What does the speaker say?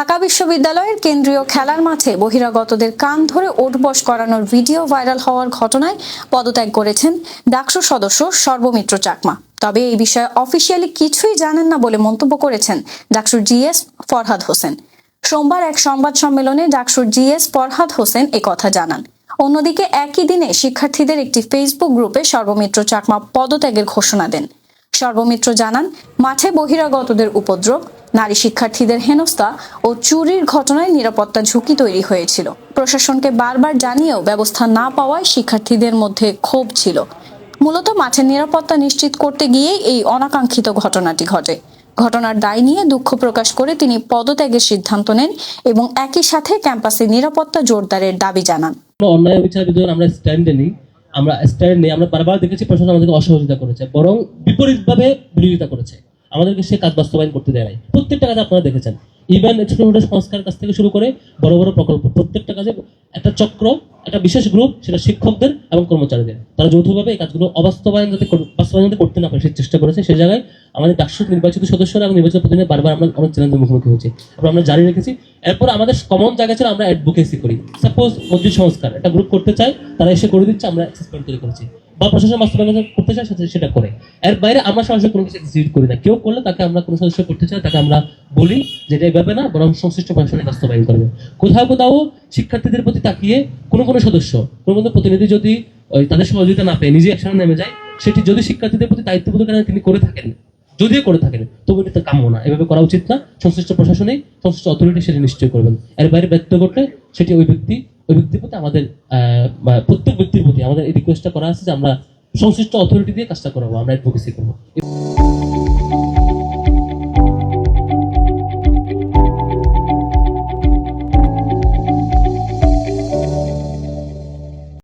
ঢাকা বিশ্ববিদ্যালয়ের কেন্দ্রীয় খেলার মাঠে বহিরাগতদের কান ধরে ওঠবস করানোর ভিডিও ভাইরাল হওয়ার ঘটনায় পদত্যাগ করেছেন ডাকসু সদস্য সর্বমিত্র চাকমা। তবে এই বিষয়ে অফিসিয়ালি কিছুই জানেন না বলে মন্তব্য করেছেন ডাকসুর জিএস ফরহাদ হোসেন। সোমবার এক সংবাদ সম্মেলনে ডাকসুর জিএস ফরহাদ হোসেন কথা জানান। অন্যদিকে একই দিনে শিক্ষার্থীদের একটি ফেসবুক গ্রুপে সর্বমিত্র চাকমা পদত্যাগের ঘোষণা দেন। সর্বমিত্র জানান, মাঠে বহিরাগতদের উপদ্রব নারী শিক্ষার্থীদের হেনস্থা ও চুরির ঘটনায় নিরাপত্তা ঝুঁকি তৈরি হয়েছিল। প্রশাসনকে বারবার জানিয়েও ব্যবস্থা না পাওয়ায় শিক্ষার্থীদের মধ্যে ক্ষোভ ছিল। মূলত মাঠের নিরাপত্তা নিশ্চিত করতে গিয়েই এই অনাকাঙ্ক্ষিত ঘটনাটি ঘটে। ঘটনার দায় নিয়ে দুঃখ প্রকাশ করে তিনি পদত্যাগের সিদ্ধান্ত নেন এবং একই সাথে ক্যাম্পাসে নিরাপত্তা জোরদারের দাবি জানান। অন্যায় আমরা স্ট্যান্ডে আমরা স্ট্যান্ড আমরা বারবার দেখেছি প্রশাসন আমাদেরকে অসহযোগিতা করেছে, বরং বিপরীতভাবে বিরোধিতা করেছে। আমাদেরকে সে কাজ বাস্তবায়ন করতে দেয় প্রত্যেকটা কাজ আপনারা দেখেছেন। ইভেন ছোট ছোট সংস্কার কাজ থেকে শুরু করে বড় বড় প্রকল্প, প্রত্যেকটা কাজে একটা চক্র, একটা বিশেষ গ্রুপ সেটা শিক্ষকদের এবং কর্মচারীদের। তারা যৌথভাবে এই কাজগুলো অবাস্তবায়ন যাতে বাস্তবায়ন যাতে করতে না পারে, সেই চেষ্টা করেছে। সেই জায়গায় আমাদের ডাকসুর নির্বাচিত সদস্যরা এবং নির্বাচিত প্রতিনিধি বারবার আমরা অনেক চ্যালেঞ্জের মুখোমুখি হয়েছি। এবং আমরা জারি রেখেছি। এরপর আমাদের কমন জায়গা ছিল আমরা অ্যাডভোকেসি করি। সাপোজ মসজিদ সংস্কার, একটা গ্রুপ করতে চায়, তারা এসে করে দিচ্ছে, আমরা অ্যাক্সেস পয়েন্ট তৈরি করেছি। বা প্রশাসন বাস্তবায়ন করতে চায় সেটা- সেটা করে। এর বাইরে আমরা সরাসরি কোনো কিছু এক্সিকিউট করি না। কেউ করলে তাকে আমরা কোনো সদস্য করতে চাই, তাকে আমরা বলি যে এটা এভাবে না, বরং সংশ্লিষ্ট প্রশাসনে বাস্তবায়ন করবে। কোথাও কোথাও শিক্ষার্থীদের প্রতি তাকিয়ে কোনো কোনো সদস্য, কোনো কোনো প্রতিনিধি যদি ওই তাদের সহযোগিতা না পেয়ে নিজে একসাথে নেমে যায়, সেটি যদি শিক্ষার্থীদের প্রতি দায়িত্ববোধ কারণে তিনি করে থাকেন, যদিও করে থাকেন, তবু এটা তো কাম্য না। এভাবে করা উচিত না। সংশ্লিষ্ট প্রশাসনে সংশ্লিষ্ট অথরিটি সেটি নিশ্চয় করবেন। এর বাইরে ব্যক্ত করলে সেটি ওই ব্যক্তি ওই ব্যক্তির প্রতি আমাদের প্রত্যেক ব্যক্তির প্রতি আমাদের এই রিকোয়েস্টটা করা আছে যে আমরা সংশ্লিষ্ট অথরিটি দিয়ে কাজটা করাবো, আমরা অ্যাডভোকেসি করব।